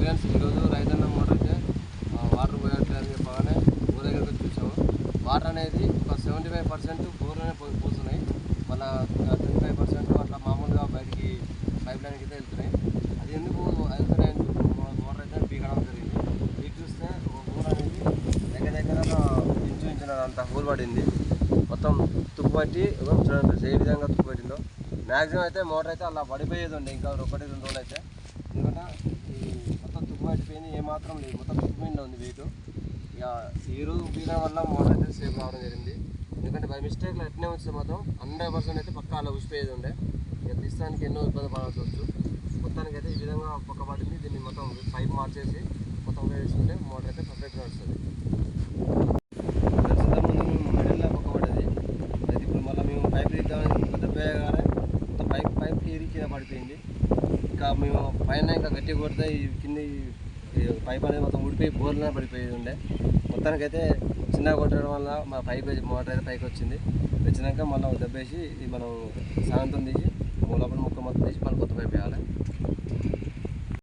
Friends ఈరోజు రైతన్న motor అయితే వాటర్ పోయట్లేదు అని చెప్పగానే బోర్ దగ్గరకు వచ్చి చూసాము వాటర్ అనేది ఒక సెవెంటీ ఫైవ్ పర్సెంట్ బోర్లోనే పో పోతున్నాయి మళ్ళీ ట్వంటీ ఫైవ్ పర్సెంట్ అట్లా మామూలుగా బయటికి పైప్ లైన్కి అయితే వెళ్తున్నాయి. అది ఎందుకు వెళ్తున్నాయని మన మోటార్ అయితే పీకడం జరిగింది. పీక్ చూస్తే ఒక బోర్ అనేది దగ్గర దగ్గర ఇంచుమించిన అంత హోల్ పడింది. మొత్తం తుప్పు పట్టి చూడండి ఏ విధంగా తుప్పు పట్టిందో. మ్యాక్సిమం అయితే మోటార్ అయితే అలా పడిపోయేది ఉండే. ఇంకా ఒకటి రెండు రోజులు అయితే. ఎందుకంటే ఈ మాత్రం లేదు. మొత్తం తుప్పు ఉంది వెయిట్ ఇక ఈరోజు రోజు వల్ల మోటార్ అయితే సేఫ్ రావడం జరిగింది. ఎందుకంటే బై మిస్టేక్లో ఎట్నే వస్తే మాత్రం హండ్రెడ్ పర్సెంట్ అయితే పక్కా అలా ఉసిపోయేది ఉండే. ఇక తీస్తానికి ఎన్నో ఇబ్బంది పడాల్సి వచ్చు. మొత్తానికి అయితే ఈ విధంగా పక్క పడింది దీన్ని మొత్తం పైప్ మార్చేసి మొత్తం వేసుకుంటే మోటార్ అయితే పర్ఫెక్ట్గా నడుస్తుంది. మిడిల్లో పక్క పడ్డది అయితే ఇప్పుడు మళ్ళీ మేము పైప్ తీద్దామని పెద్ద మొత్తం పైప్ పైప్ కింద పడిపోయింది. ఇంకా మేము పైన ఇంకా గట్టి కొడితే ఈ కింద పైప్ అనేది మొత్తం ఊడిపోయి బోర్లనే పడిపోయేది ఉండే. మొత్తానికైతే చిన్నగా కొట్టడం వల్ల మా పైప్ మోటార్ అయితే పైకి వచ్చింది. వచ్చినాక మళ్ళీ దెబ్బేసి ఇది మనం సాయంత్రం తీసి లోపల ముక్క మొత్తం తీసి మళ్ళీ కొత్త